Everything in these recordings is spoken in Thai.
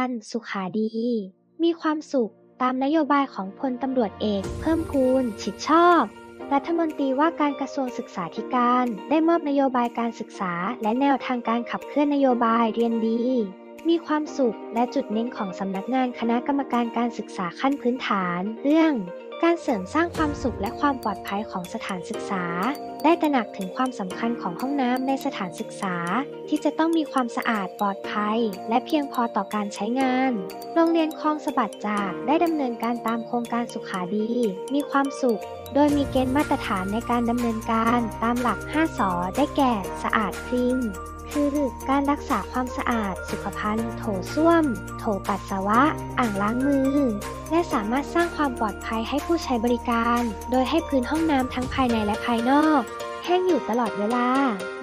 ารสุขาดี มีความสุขตามนโยบายของพลตำรวจเอกเพิ่มพูนชิดชอบ รัฐมนตรีว่าการกระทรวงศึกษาธิการได้มอบนโยบายการศึกษา และแนวทางการขับเคลื่อนนโยบายเรียนดี มีความสุขและจุดเน้นของสำนักงานคณะกรรมการการศึกษาขั้นพื้นฐาน เรื่อง การเสริมสร้างความสุขและความปลอดภัยของสถานศึกษา ได้ตระหนักถึงความสำคัญของห้องน้ำในสถานศึกษา ที่จะต้องมีความสะอาดปลอดภัย และเพียงพอต่อการใช้งาน โรงเรียนคลองสะบัดจากได้ดำเนินการตามโครงการสุขาดี มีความสุข โดยมีเกณฑ์มาตรฐานในการดำเนินการตามหลัก 5สอได้แก่ สะอาดคลีน คือการรักษาความสะอาด สุขภัณฑ์ โถส้วม โถปัสสาวะ อ่างล้างมือ และสามารถสร้างความปลอดภัยให้ผู้ใช้บริการ โดยให้พื้นห้องน้ำทั้งภายในและภายนอก แห้งอยู่ตลอดเวลา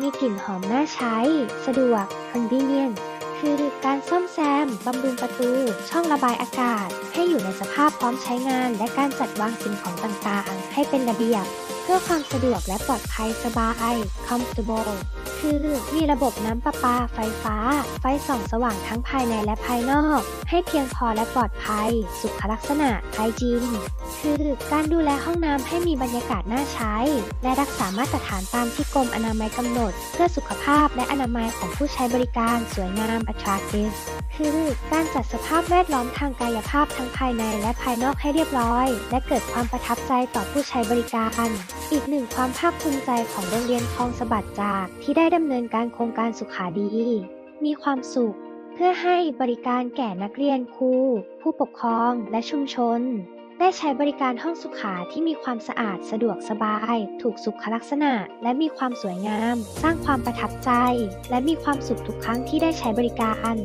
มีกลิ่นหอมน่าใช้ สะดวก convenient คือการซ่อมแซม บำรุงประตู ช่องระบายอากาศ ให้อยู่ในสภาพพร้อมใช้งาน และการจัดวางสิ่งของต่างๆ ให้เป็นระเบียบ เพื่อความสะดวกและปลอดภัยสบาย comfortable คือมีระบบน้ำประปา ไฟฟ้า ไฟส่องสว่างทั้งภายในและภายนอก ให้เพียงพอและปลอดภัย สุขลักษณะไฮจีนคือการดูแลห้องน้ำให้มีบรรยากาศน่าใช้ และรักษามาตรฐานตามที่กรมอนามัยกำหนด เพื่อสุขภาพและอนามัยของผู้ใช้บริการสวยงาม attractive คือการจัดสภาพแวดล้อมทางกายภาพทั้งภายในและภายนอกให้เรียบร้อย และเกิดความประทับใจต่อผู้ใช้บริการ อีกหนึ่งความภาคภูมิใจของโรงเรียนคลองสะบัดจาก ที่ได้ดำเนินการโครงการสุขาดี มีความสุข เพื่อให้บริการแก่นักเรียนครูผู้ปกครองและชุมชน ได้ใช้บริการห้องสุขาที่มีความสะอาดสะดวกสบาย ถูกสุขลักษณะ และมีความสวยงาม สร้างความประทับใจ และมีความสุขทุกครั้งที่ได้ใช้บริการ